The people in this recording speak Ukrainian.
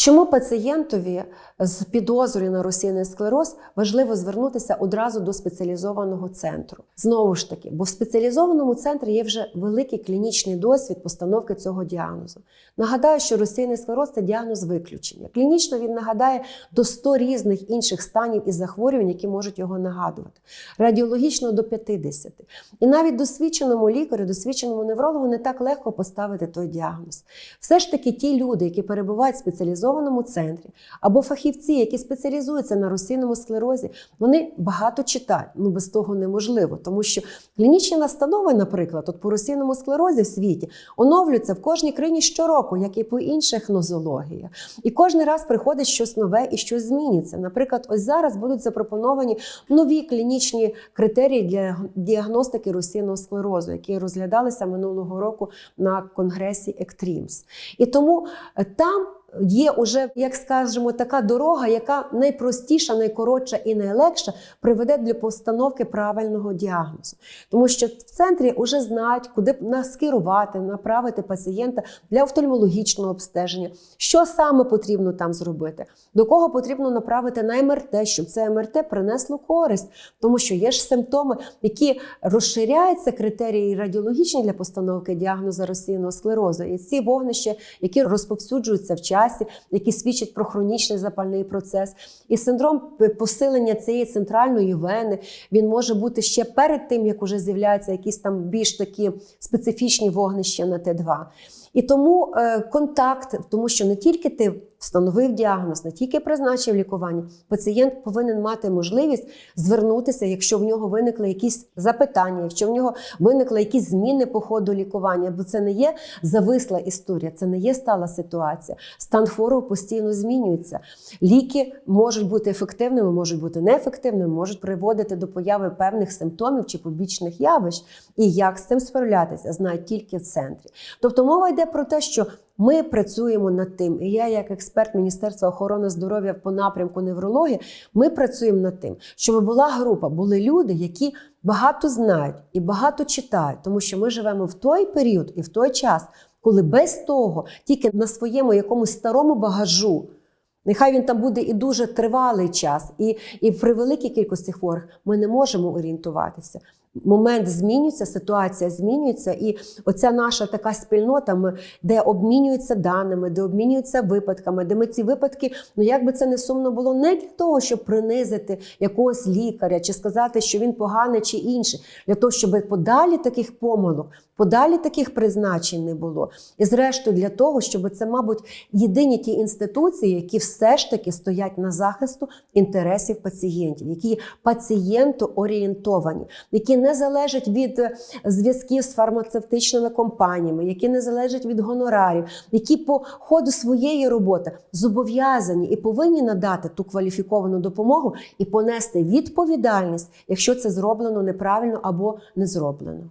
Чому пацієнтові з підозрою на російний склероз важливо звернутися одразу до спеціалізованого центру? Знову ж таки, бо в спеціалізованому центрі є вже великий клінічний досвід постановки цього діагнозу. Нагадаю, що російний склероз це діагноз виключення. Клінічно він нагадає до 100 різних інших станів і захворювань, які можуть його нагадувати. Радіологічно до 50. І навіть досвідченому лікарю, досвідченому неврологу не так легко поставити той діагноз. Все ж таки, ті люди, які перебувають в спеціалізованому центрі, або фахівці, які спеціалізуються на російному склерозі, вони багато читають. Ну без того неможливо, тому що клінічні настанови, наприклад, от по російному склерозі в світі оновлюються в кожній країні щороку, як і по інших нозологіях. І кожен раз приходить щось нове і щось змінюється. Наприклад, ось зараз будуть запропоновані нові клінічні критерії для діагностики російного склерозу, які розглядалися минулого року на конгресі Ектримс. І тому е, там. Є уже, як скажемо, така дорога, яка найпростіша, найкоротша і найлегша приведе для постановки правильного діагнозу. Тому що в центрі вже знають, куди нас скерувати, направити пацієнта для офтальмологічного обстеження, що саме потрібно там зробити, до кого потрібно направити на МРТ, щоб це МРТ принесло користь, тому що є ж симптоми, які розширяються критерії радіологічні для постановки діагнозу російного склерозу. І ці вогнища, які розповсюджуються в часі, які свідчать про хронічний запальний процес. І синдром посилення цієї центральної вени він може бути ще перед тим, як уже з'являються якісь там більш такі специфічні вогнища на Т2. І тому е, контакт, тому що не тільки ти встановив діагноз, не тільки призначив лікування, пацієнт повинен мати можливість звернутися, якщо в нього виникли якісь запитання, якщо в нього виникли якісь зміни по ходу лікування, бо це не є зависла історія, це не є стала ситуація. Стан хворого постійно змінюється. Ліки можуть бути ефективними, можуть бути неефективними, можуть приводити до появи певних симптомів чи побічних явищ. І як з цим справлятися, знають тільки в центрі. Тобто мова йде про те, що ми працюємо над тим, і я, як експерт Міністерства охорони здоров'я по напрямку неврології, ми працюємо над тим, щоб була група, були люди, які багато знають і багато читають, тому що ми живемо в той період і в той час, коли без того, тільки на своєму якомусь старому багажу. Нехай він там буде і дуже тривалий час, і, і при великій кількості хворих ми не можемо орієнтуватися. Момент змінюється, ситуація змінюється, і оця наша така спільнота, ми, де обмінюються даними, де обмінюються випадками, де ми ці випадки, ну як би це не сумно було, не для того, щоб принизити якогось лікаря чи сказати, що він поганий чи інший, для того, щоб подалі таких помилок, подалі таких призначень не було. І зрештою, для того, щоб це, мабуть, єдині ті інституції, які все ж таки стоять на захисту інтересів пацієнтів, які пацієнтоорієнтовані, які не залежать від е, зв'язків з фармацевтичними компаніями, які не залежать від гонорарів, які по ходу своєї роботи зобов'язані і повинні надати ту кваліфіковану допомогу і понести відповідальність, якщо це зроблено неправильно або не зроблено.